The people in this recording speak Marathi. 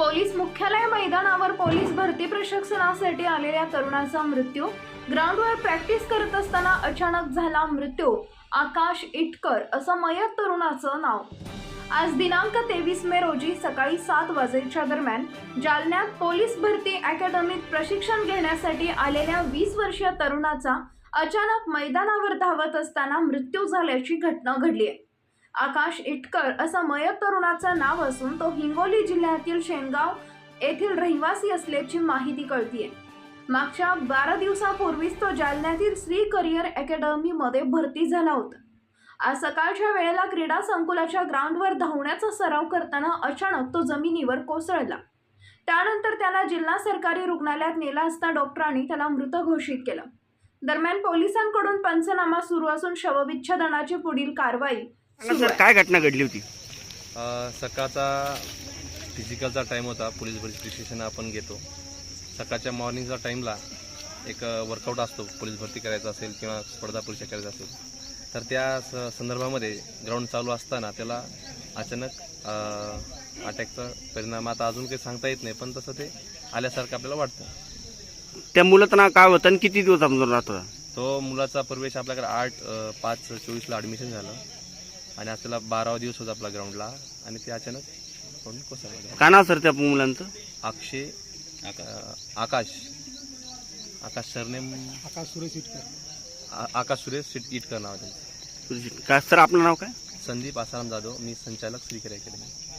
पोलीस मुख्यालय मैदानावर पोलीस भरती प्रशिक्षणासाठी आलेल्या तरुणाचा मृत्यू. ग्राउंडवर प्रॅक्टिस करत असताना अचानक झाला मृत्यू. आकाश इटकर असं मयत तरुणाचं नाव. आज दिनांक तेवीस मे रोजी सकाळी सात वाजेच्या दरम्यान जालन्यात पोलीस भरती अकॅडमीत प्रशिक्षण घेण्यासाठी आलेल्या वीस वर्षीय तरुणाचा अचानक मैदानावर धावत असताना मृत्यू झाल्याची घटना घडली आहे. आकाश इटकर असा मयत तरुणाचं नाव असून तो हिंगोली जिल्ह्यातील शेनगाव येथील रहिवासी असल्याची माहिती कळतीये. मागच्या बारा दिवसापूर्वीच तो जालन्यातील श्री करिअर अकॅडमीमध्ये भरती झाला होता. आज सकाळच्या वेळेला क्रीडा संकुलाच्या ग्राउंडवर धावण्याचा सराव करताना अचानक तो जमिनीवर कोसळला. त्यानंतर त्याला जिल्हा सरकारी रुग्णालयात नेला असता डॉक्टरांनी त्याला मृत घोषित केलं. दरम्यान पोलिसांकडून पंचनामा सुरू असून शवविच्छेदनाची पुढील कारवाई सुरू. काय घटना घडली होती? अ, सकाळचा फिजिकलचा टाईम होता. पोलीस भरती स्टेशन आपण घेतो. सकाळच्या मॉर्निंगचा टाईमला एक वर्कआउट असतो. पोलीस भरती करायचं असेल किंवा स्पर्धा परीक्षा करायचं असेल. तर त्या स संदर्भामध्ये ग्राउंड चालू असताना त्याला अचानक अटॅकचा परिणाम आता अजून काही सांगता येत नाही पण तसं ते आल्यासारखं आपल्याला वाटतं. त्या मुलाचं नाव काय होतं आणि किती दिवस राहत होता? तो मुलाचा प्रवेश आपल्याकडे आठ अ, पाच चोवीसला ॲडमिशन झालं. आणि आज त्याला बारावा दिवस होता आपला ग्राउंडला आणि ते अचानक कोसळलं. काय नाव सर त्या मुलांचं? अक्षय अ, आकाश. आकाश सरनेम? आकाश सुरेश इटकर. आ- आकाश सुरेश शिट इटकर नाव आहे त्यांचं. काय सर आपलं नाव काय? संदीप आसाराम जाधव. मी संचालक श्रीकर अकॅडमी.